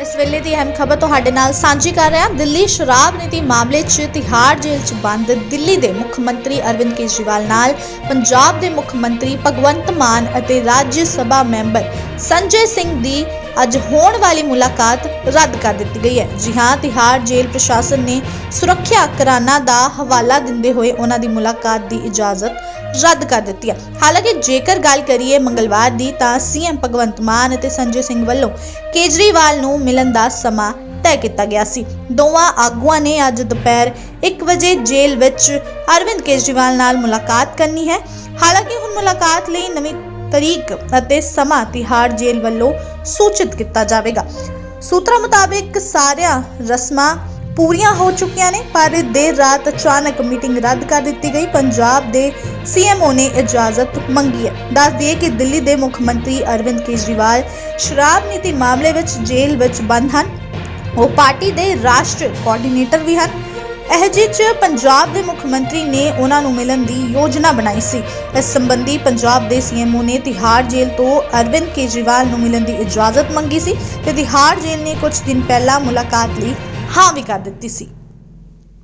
ਇਸ ਵੇਲੇ ਦੀ ਅਹਿਮ ਖਬਰ ਤੁਹਾਡੇ ਨਾਲ ਸਾਂਝੀ ਕਰ ਰਹੇ ਹਾਂ। ਦਿੱਲੀ ਸ਼ਰਾਬ ਨੀਤੀ ਮਾਮਲੇ 'ਚ ਤਿਹਾੜ ਜੇਲ੍ਹ 'ਚ ਬੰਦ। ਦਿੱਲੀ ਦੇ ਮੁੱਖ ਮੰਤਰੀ ਅਰਵਿੰਦ ਕੇਜਰੀਵਾਲ ਨਾਲ ਪੰਜਾਬ ਦੇ ਮੁੱਖ ਮੰਤਰੀ ਭਗਵੰਤ ਮਾਨ ਅਤੇ ਰਾਜ ਸਭਾ ਮੈਂਬਰ ਸੰਜੇ ਸਿੰਘ ਦੀ ਅੱਜ ਹੋਣ ਵਾਲੀ ਮੁਲਾਕਾਤ ਰੱਦ ਕਰ ਦਿੱਤੀ ਗਈ ਹੈ। ਜੀ ਹਾਂ, ਤਿਹਾੜ ਜੇਲ੍ਹ ਪ੍ਰਸ਼ਾਸਨ ਨੇ ਸੁਰੱਖਿਆ ਕਰਾਨਾ ਦਾ ਹਵਾਲਾ ਦਿੰਦੇ ਹੋਏ ਉਹਨਾਂ ਦੀ ਮੁਲਾਕਾਤ ਦੀ ਇਜਾਜ਼ਤ ਰੱਦ ਕਰ ਦਿੱਤੀ ਹੈ। ਹਾਲਾਂਕਿ ਜੇਕਰ ਗੱਲ ਕਰੀਏ ਮੰਗਲਵਾਰ ਦੀ, ਤਾਂ ਸੀਐਮ ਭਗਵੰਤ ਮਾਨ ਅਤੇ ਸੰਜੇ ਸਿੰਘ ਵੱਲੋਂ ਕੇਜਰੀਵਾਲ ਨੂੰ ਮਿਲਣ ਦਾ ਸਮਾਂ ਤੈਅ ਕੀਤਾ ਗਿਆ ਸੀ। ਦੋਵਾਂ ਆਗੂਆਂ ਨੇ ਅੱਜ ਦੁਪਹਿਰ 1 ਵਜੇ ਜੇਲ੍ਹ ਵਿੱਚ ਅਰਵਿੰਦ ਕੇਜਰੀਵਾਲ ਨਾਲ ਮੁਲਾਕਾਤ ਕਰਨੀ ਹੈ। ਹਾਲਾਂਕਿ ਹੁਣ ਮੁਲਾਕਾਤ ਲਈ ਨਵੀਂ ਤਰੀਕ ਅਤੇ ਸਮਾਂ ਤਿਹਾੜ ਜੇਲ੍ਹ ਵੱਲੋਂ ਸੂਚਿਤ ਕੀਤਾ ਜਾਵੇਗਾ। ਸੂਤਰਾਂ ਮੁਤਾਬਿਕ ਸਾਰੀਆਂ ਰਸਮਾਂ ਪੂਰੀਆਂ ਹੋ ਚੁੱਕੀਆਂ ਨੇ, ਪਰ ਦੇਰ ਰਾਤ ਅਚਾਨਕ ਮੀਟਿੰਗ ਰੱਦ ਕਰ ਦਿੱਤੀ ਗਈ। ਪੰਜਾਬ ਦੇ ਸੀਐਮਓ ਨੇ ਇਜਾਜ਼ਤ ਮੰਗੀ ਹੈ। ਦੱਸ ਦਈਏ ਕਿ ਦਿੱਲੀ ਦੇ ਮੁੱਖ ਮੰਤਰੀ ਅਰਵਿੰਦ ਕੇਜਰੀਵਾਲ ਸ਼ਰਾਬ ਨੀਤੀ ਮਾਮਲੇ ਵਿੱਚ ਜੇਲ੍ਹ ਵਿੱਚ ਬੰਦ ਹਨ। ਉਹ ਪਾਰਟੀ ਦੇ ਰਾਸ਼ਟਰੀ ਕੋਆਰਡੀਨੇਟਰ ਵੀ ਹਨ। ਇਹ ਜਿਹੇ 'ਚ ਪੰਜਾਬ ਦੇ ਮੁੱਖ ਮੰਤਰੀ ਨੇ ਉਹਨਾਂ ਨੂੰ ਮਿਲਣ ਦੀ ਯੋਜਨਾ ਬਣਾਈ ਸੀ। ਇਸ ਸੰਬੰਧੀ ਪੰਜਾਬ ਦੇ ਸੀਐਮਓ ਨੇ ਤਿਹਾੜ ਜੇਲ੍ਹ ਤੋਂ ਅਰਵਿੰਦ ਕੇਜਰੀਵਾਲ ਨੂੰ ਮਿਲਣ ਦੀ ਇਜਾਜ਼ਤ ਮੰਗੀ ਸੀ ਤੇ ਤਿਹਾੜ ਜੇਲ੍ਹ ਨੇ ਕੁਝ ਦਿਨ ਪਹਿਲਾਂ ਮੁਲਾਕਾਤ ਲਈ ਹਾਂ ਵੀ ਕਰ ਦਿੱਤੀ ਸੀ।